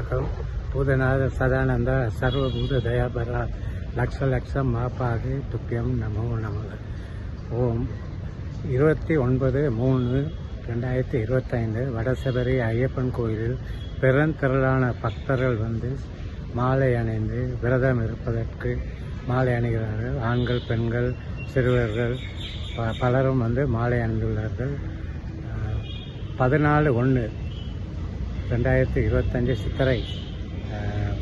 வணக்கம். பூதநாத சதானந்த சர்வபூத தயாபரா லக்ஷ லட்சம் மாப்பாகு துப்பியம் நமோ நமக. ஓம் இருபத்தி ஒன்பது மூணு ரெண்டாயிரத்தி இருபத்தைந்து வடசபரி ஐயப்பன் கோயிலில் பெருந்திரளான பக்தர்கள் வந்து மாலை அணிந்து விரதம் இருப்பதற்கு மாலை அணிகிறார்கள். ஆண்கள் பெண்கள் சிறுவர்கள் ப- பலரும் வந்து மாலை அணிந்துள்ளார்கள். பதினாலு ஒன்று ரெண்டாயிரத்தி இருபத்தஞ்சு சித்திரை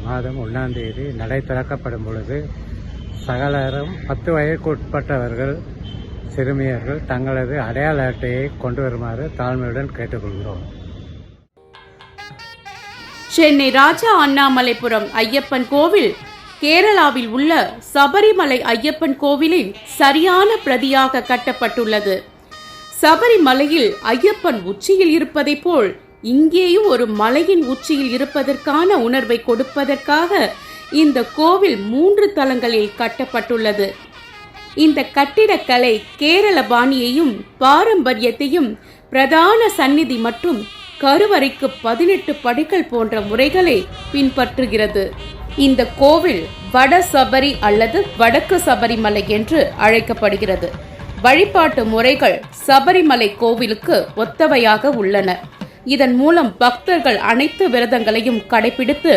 மாதம் ஒன்றாம் தேதி நடை திறக்கப்படும் பொழுது சகலரும் பத்து வயதுக்கு உட்பட்டவர்கள் சிறுமியர்கள் தங்களது அடையாள அட்டையை கொண்டு வருமாறு தாழ்மையுடன் கேட்டுக்கொள்கிறோம். சென்னை ராஜா அண்ணாமலைபுரம் ஐயப்பன் கோவில் கேரளாவில் உள்ள சபரிமலை ஐயப்பன் கோவிலின் சரியான பிரதியாக கட்டப்பட்டுள்ளது. சபரிமலையில் ஐயப்பன் உச்சியில் இருப்பதைப் போல் இங்கேயும் ஒரு மலையின் உச்சியில் இருப்பதற்கான உணர்வை கொடுப்பதற்காக இந்த கோவில் மூன்று தலங்களில் கட்டப்பட்டுள்ளது. இந்த கட்டிடக்கலை கேரள பாணியையும் பாரம்பரியத்தையும் பிரதான சந்நிதி மற்றும் கருவறைக்கு பதினெட்டு படிகள் போன்ற முறைகளை பின்பற்றுகிறது. இந்த கோவில் வட சபரி அல்லது வடக்கு சபரிமலை என்று அழைக்கப்படுகிறது. வழிபாட்டு முறைகள் சபரிமலை கோவிலுக்கு ஒத்தவையாக உள்ளன. இதன் மூலம் பக்தர்கள் அனைத்து விரதங்களையும் கடைபிடித்து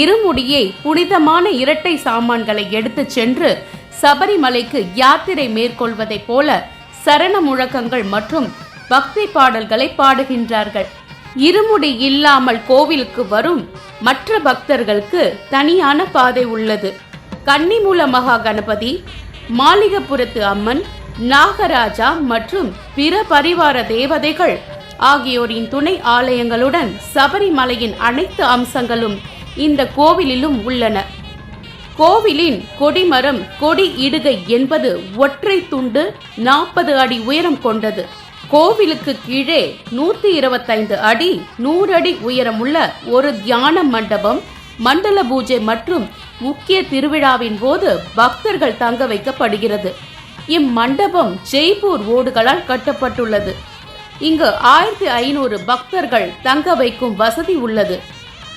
இருமுடியை புனிதமான இரட்டை சாமான்களை எடுத்துச் சென்று சபரிமலைக்கு யாத்திரை மேற்கொள்வதைப் போல சரண முழக்கங்கள் மற்றும் பக்தி பாடல்களை பாடுகின்றார்கள். இருமுடி இல்லாமல் கோவிலுக்கு வரும் மற்ற பக்தர்களுக்கு தனியான பாதை உள்ளது. கன்னிமூல மகா கணபதி மாளிகப்புறத்து அம்மன் நாகராஜா மற்றும் பிற பரிவார தேவதைகள் ஆகியோரின் துணை ஆலயங்களுடன் சபரிமலையின் அனைத்து அம்சங்களும் இந்த கோவிலிலும் உள்ளன. கோவிலின் கொடிமரம் கொடி இடுகை என்பது ஒற்றை துண்டு நாற்பது அடி உயரம் கொண்டது. கோவிலுக்கு கீழே நூற்றி இருபத்தைந்து அடி நூறு அடி உயரமுள்ள ஒரு தியான மண்டபம் மண்டல பூஜை மற்றும் முக்கிய திருவிழாவின் போது பக்தர்கள் தங்க வைக்கப்படுகிறது. இம்மண்டபம் ஜெய்ப்பூர் ஓடுகளால் கட்டப்பட்டுள்ளது. இங்கு ஆயிரத்தி ஐநூறு பக்தர்கள் தங்க வைக்கும் வசதி உள்ளது.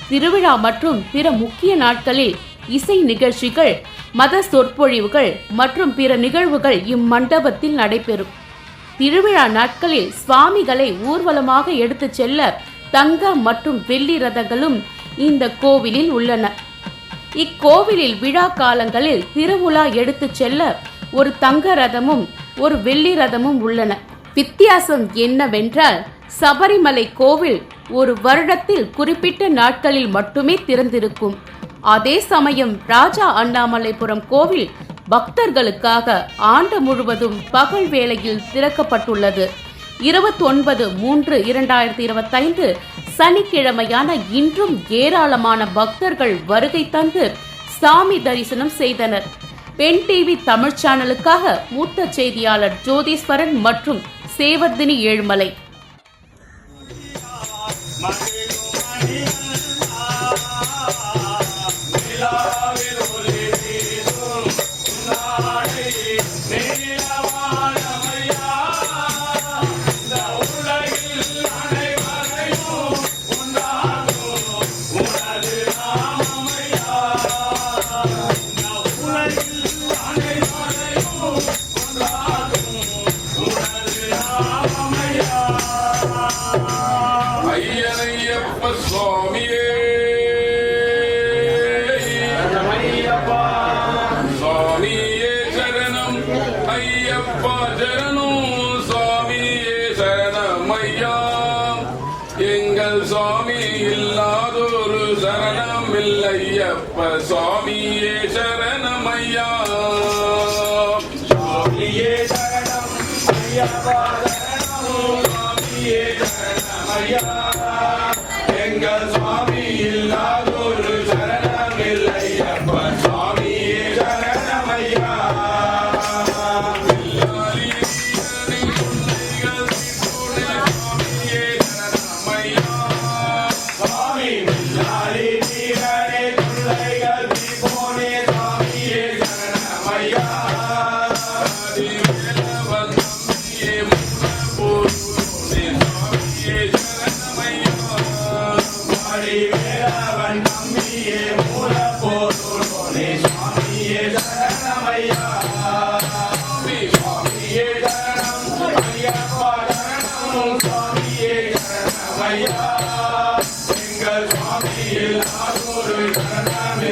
திருவிழா மற்றும் பிற முக்கிய நாட்களில் இசை நிகழ்ச்சிகள் மத சொற்பொழிவுகள் மற்றும் பிற நிகழ்வுகள் இம்மண்டபத்தில் நடைபெறும். திருவிழா நாட்களில் சுவாமிகளை ஊர்வலமாக எடுத்துச் செல்ல தங்க மற்றும் வெள்ளி ரதங்களும் இந்த கோவிலில் உள்ளன. இக்கோவிலில் விழா காலங்களில் திருவிழா எடுத்துச் செல்ல ஒரு தங்க ரதமும் ஒரு வெள்ளி ரதமும் உள்ளன. வித்தியாசம் என்னவென்றால் சபரிமலை கோவில் ஒரு வருடத்தில் குறிப்பிட்ட நாட்களில் மட்டுமே திறந்திருக்கும். அதே சமயம் ராஜா அண்ணாமலைபுரம் கோவில் பக்தர்களுக்காக ஆண்டு முழுவதும் பகல் வேளையில் திறக்கப்பட்டுள்ளது. இருபத்தொன்பது மூன்று இரண்டாயிரத்தி இருபத்தைந்து சனிக்கிழமையான இன்றும் ஏராளமான பக்தர்கள் வருகை தந்து சாமி தரிசனம் செய்தனர். பெண் டிவி தமிழ் சேனலுக்காக மூத்த செய்தியாளர் ஜோதீஸ்வரன் மற்றும் சேவர்தினி ஏழுமலை. சுவாமி இல்லாதொரு சரணம் இல்லையப்ப சுவாமியே சரணம் ஐயா சுவாமியே சரணம் ஐயப்பா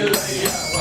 சரணமில்லையப்பா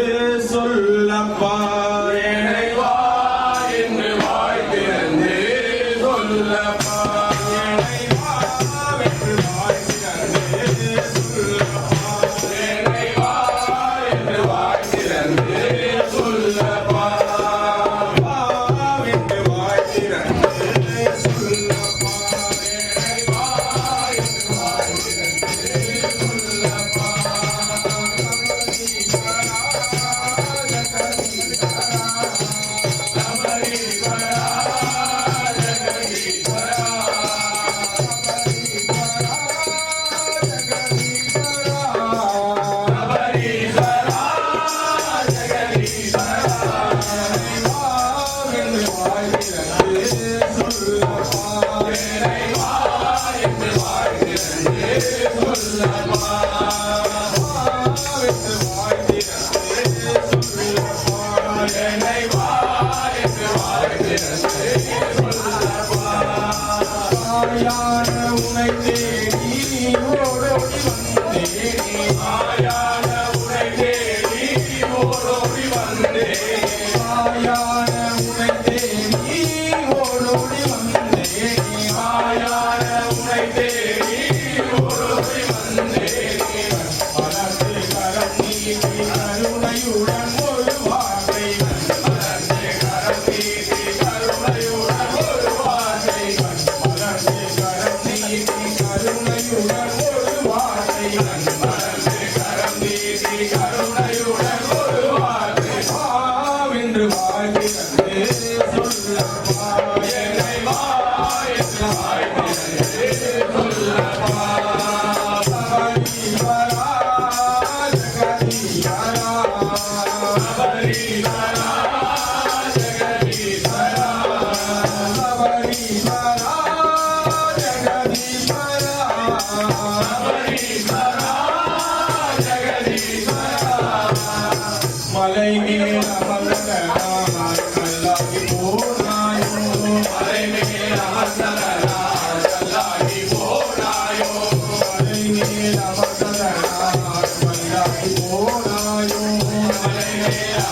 உனை தேடி ஓடோடி வந்தேன். கருணையுடன்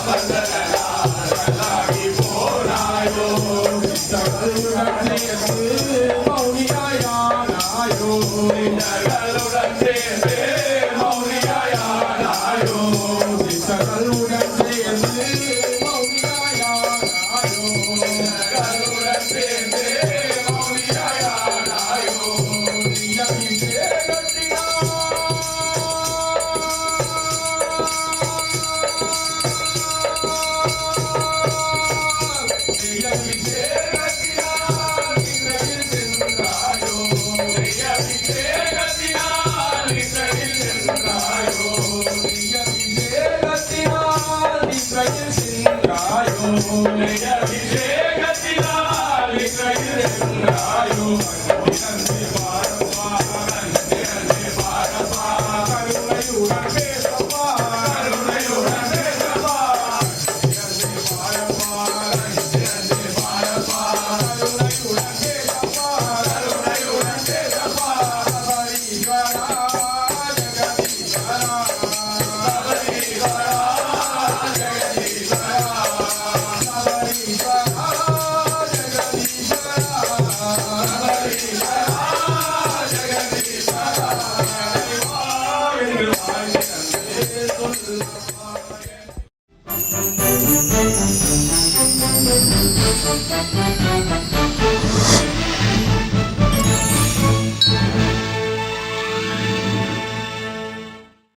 மேல்